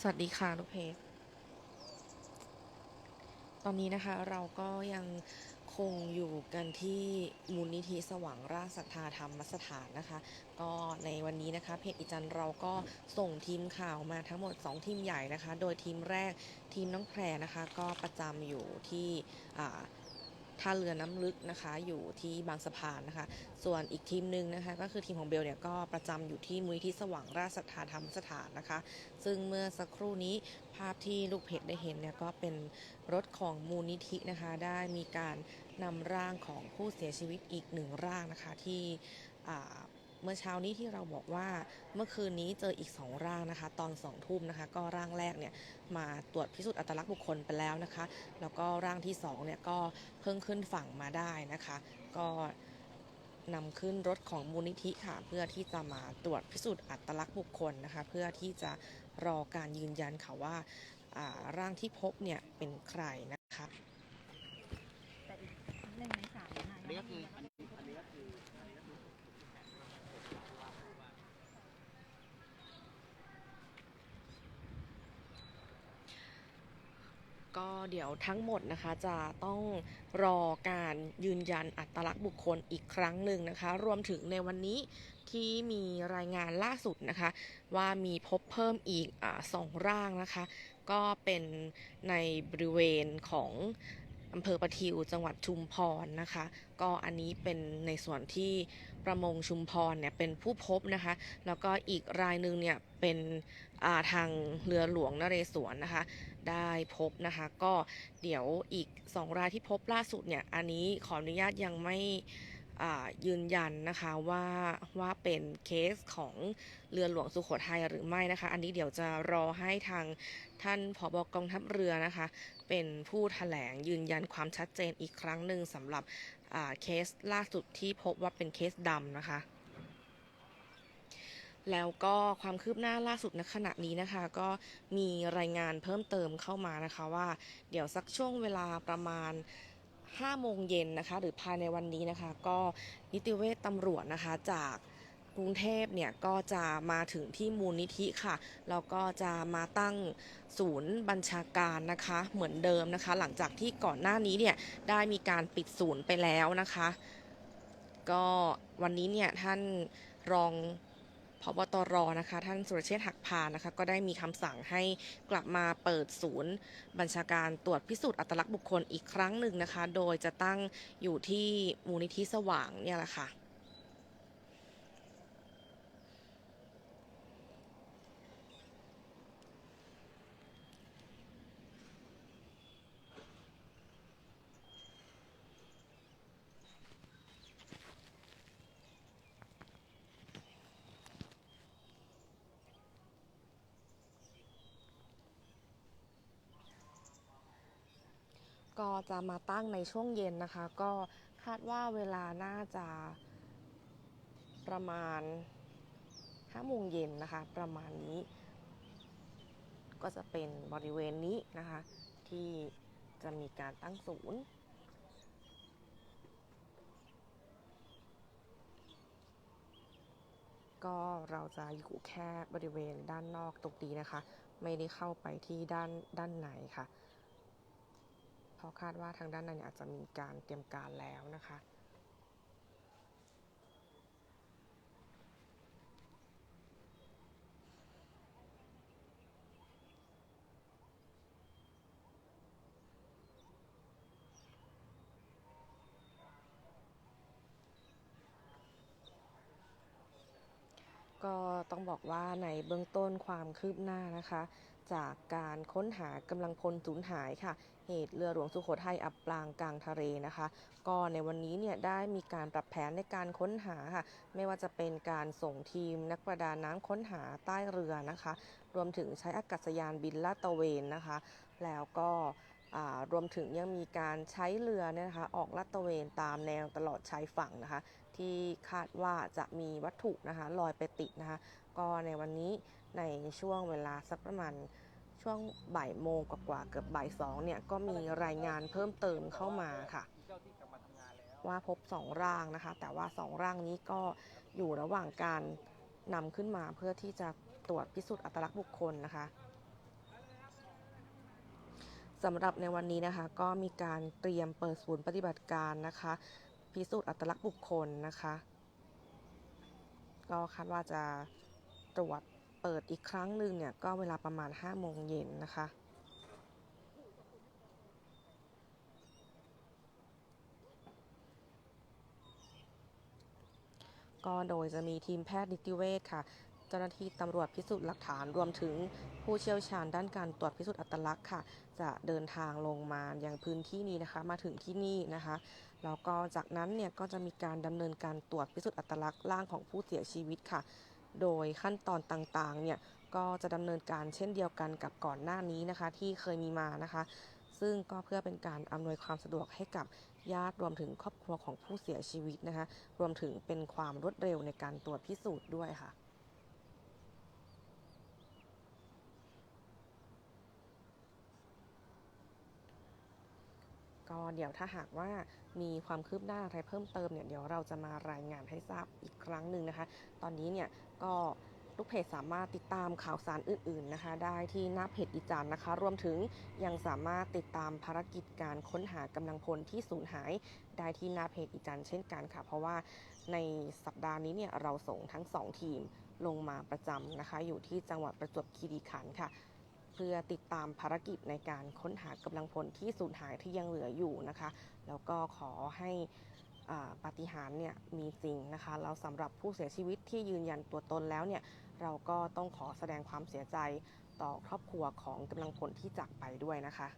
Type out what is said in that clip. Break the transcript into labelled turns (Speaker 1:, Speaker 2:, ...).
Speaker 1: สวัสดีค่ะลูกเพจตอนนี้นะคะเราก็ยังคงอยู่กันที่มูลนิธิสว่างราชศรัทธาธรรมสถานนะคะ ก็ในวันนี้นะคะเพจอีจันเราก็ส่งทีมข่าวมาทั้งหมด 2 ทีมใหญ่นะคะ โดยทีมแรกทีมน้องแพรนะคะ ก็ประจำอยู่ที่อ่า ท่าเรือน้ำลึกนะคะอยู่ที่บางสะพานนะคะ ส่วนอีกทีมหนึ่งนะคะก็คือทีมของเบลเนี่ยก็ประจำอยู่ที่มูลนิธิสว่างราชศรัทธาธรรมสถานนะคะ ซึ่งเมื่อสักครู่นี้ภาพที่ลูกเพจได้เห็นเนี่ยก็เป็นรถของมูลนิธินะคะได้มีการนำร่างของผู้เสียชีวิตอีกหนึ่งร่างนะคะที่ เมื่อเช้านี้ที่เราบอกว่าเมื่อคืนนี้เจออีก 2 ร่างนะคะ ตอน2ทุ่มนะคะ ก็ร่างแรกเนี่ยมาตรวจพิสูจน์อัตลักษณ์บุคคลไปแล้วนะคะ แล้วก็ร่างที่2เนี่ยก็เพิ่งขึ้นฝั่งมาได้นะคะ ก็นำขึ้นรถของมูลนิธิค่ะ เพื่อที่จะมาตรวจพิสูจน์อัตลักษณ์บุคคลนะคะ เพื่อที่จะรอการยืนยันค่ะว่าอ่าร่างที่พบเนี่ยเป็นใครนะคะ
Speaker 2: แต่อีกหนึ่งในสามนะคะ
Speaker 3: อันนี้ก็คือ
Speaker 2: ยัง
Speaker 3: อัน
Speaker 2: ไม่
Speaker 3: นี้อันนี้ก็คืออันนี้ก็คือ
Speaker 1: ก็เดี๋ยวทั้งหมดนะคะจะต้องรอการยืนยันอัตลักษณ์บุคคลอีกครั้งหนึ่งนะคะ รวมถึงในวันนี้ที่มีรายงานล่าสุดนะคะ ว่ามีพบเพิ่มอีกอสองร่างนะคะ ก็เป็นในบริเวณของอำเภอประทิวจังหวัดชุมพรนะคะ ก็อันนี้เป็นในส่วนที่ประมงชุมพรเนี่ยเป็นผู้พบนะคะ แล้วก็อีกรายหนึ่งเนี่ยเป็นาทางเรือหลวงนเรศวรนะคะ ได้พบนะคะ ก็เดี๋ยวอีก 2 รายที่พบล่าสุดเนี่ย อันนี้ขออนุญาตยังไม่ยืนยันนะคะว่าว่าเป็นเคสของเรือหลวงสุโขทัยหรือไม่นะคะ อันนี้เดี๋ยวจะรอให้ทางท่านผบกองทัพเรือนะคะ เป็นผู้แถลงยืนยันความชัดเจนอีกครั้งหนึ่งสำหรับเคสล่าสุดที่พบว่าเป็นเคสดำนะคะ แล้วก็ความคืบหน้าล่าสุดณขณะนี้นะคะ ก็มีรายงานเพิ่มเติมเข้ามานะคะว่า เดี๋ยวสักช่วงเวลาประมาณ5โมงเย็นนะคะ หรือภายในวันนี้นะคะ ก็นิติเวชตำรวจนะคะจากกรุงเทพเนี่ยก็จะมาถึงที่มูลนิธิค่ะ แล้วก็จะมาตั้งศูนย์บัญชาการนะคะเหมือนเดิมนะคะ หลังจากที่ก่อนหน้านี้เนี่ยได้มีการปิดศูนย์ไปแล้วนะคะ ก็วันนี้เนี่ยท่านรอง พบตรนะคะ ท่านสุรเชษฐ์หักพานนะคะ ก็ได้มีคำสั่งให้กลับมาเปิดศูนย์ บัญชาการตรวจพิสูจน์อัตลักษณ์บุคคลอีกครั้งหนึ่งนะคะ โดยจะตั้งอยู่ที่มูลนิธิสว่างเนี่ยแหละค่ะ ก็จะมาตั้งในช่วงเย็นนะคะ ก็คาดว่าเวลาน่าจะประมาณ5โมงเย็นนะคะ ประมาณนี้ ก็จะเป็นบริเวณนี้นะคะ ที่จะมีการตั้งศูนย์ก็เราจะอยู่แค่บริเวณด้านนอกตรงนี้นะคะ ไม่ได้เข้าไปที่ด้านด้านในค่ะ เพราะคาดว่าทางด้านในเนี่ยอาจจะมีการเตรียมการแล้วนะคะก็ต้องบอกว่าในเบื้องต้นความคืบหน้านะคะ จากการค้นหากำลังพลสูญหายค่ะ เหตุเรือหลวงสุโขทัยอับปางกลางทะเลนะคะ ก็ในวันนี้เนี่ยได้มีการปรับแผนในการค้นหาค่ะ ไม่ว่าจะเป็นการส่งทีมนักประดาน้ำค้นหาใต้เรือนะคะ รวมถึงใช้อากาศยานบินลาดตระเวนนะคะ แล้วก็ รวมถึงยังมีการใช้เรือเนี่ยนะคะออกลาดตระเวนตามแนวตลอดชายฝั่งนะคะ ที่คาดว่าจะมีวัตถุนะคะลอยไปติดนะคะ ก็ในวันนี้ในช่วงเวลาสักประมาณช่วงบ่ายโมงกว่าๆเกือบบ่ายสองเนี่ยก็มีรายงานเพิ่มเติมเข้ามาค่ะ
Speaker 3: ว่า
Speaker 1: พบสองร่างนะคะ แต่ว่าสองร่างนี้ก็อยู่ระหว่างการนำขึ้นมาเพื่อที่จะตรวจพิสูจน์อัตลักษณ์บุคคลนะคะ สำหรับในวันนี้นะคะ ก็มีการเตรียมเปิดศูนย์ปฏิบัติการนะคะ พิสูจน์อัตลักษณ์บุคคลนะคะ ก็คาดว่าจะตรวจเปิดอีกครั้งหนึ่งเนี่ยก็เวลาประมาณ5โมงเย็นนะคะก็โดยจะมีทีมแพทย์นิติเวชค่ะ เจ้าหน้าที่ตำรวจพิสูจน์หลักฐานรวมถึงผู้เชี่ยวชาญด้านการตรวจพิสูจน์อัตลักษณ์ค่ะ จะเดินทางลงมาอยังพื้นที่นี้นะคะ มาถึงที่นี่นะคะแล้วก็จากนั้นเนี่ยก็จะมีการดำเนินการตรวจพิสูจน์อัตลักษณ์ร่างของผู้เสียชีวิตค่ะ โดยขั้นตอนต่างๆเนี่ยก็จะดำเนินการเช่นเดียวกันกับก่อนหน้านี้นะคะ ที่เคยมีมานะคะ ซึ่งก็เพื่อเป็นการอำนวยความสะดวกให้กับญาติรวมถึงครอบครัวของผู้เสียชีวิตนะคะ รวมถึงเป็นความรวดเร็วในการตรวจพิสูจน์ด้วยค่ะ ก็เดี๋ยวถ้าหากว่ามีความคืบหน้าอะไรเพิ่มเติมเนี่ยเดี๋ยวเราจะมารายงานให้ทราบอีกครั้งหนึ่งนะคะ ตอนนี้เนี่ยก็ลูกเพจสามารถติดตามข่าวสารอื่น ๆนะคะ ได้ที่หน้าเพจอีจันนะคะ รวมถึงยังสามารถติดตามภารกิจการค้นหากำลังพลที่สูญหาย ได้ที่หน้าเพจอีจันเช่นกันค่ะ เพราะว่าในสัปดาห์นี้เนี่ยเราส่งทั้ง 2 ทีมลงมาประจำนะคะ อยู่ที่จังหวัดประจวบคีรีขันธ์ค่ะ เพื่อติดตามภารกิจในการค้นหากำลังพลที่สูญหายที่ยังเหลืออยู่นะคะ แล้วก็ขอให้ปฏิหารเนี่ยมีจริงนะคะแล้วสำหรับผู้เสียชีวิตที่ยืนยันตัวตนแล้วเนี่ยเราก็ต้องขอแสดงความเสียใจต่อครอบครัวของกำลังพลที่จากไปด้วยนะคะ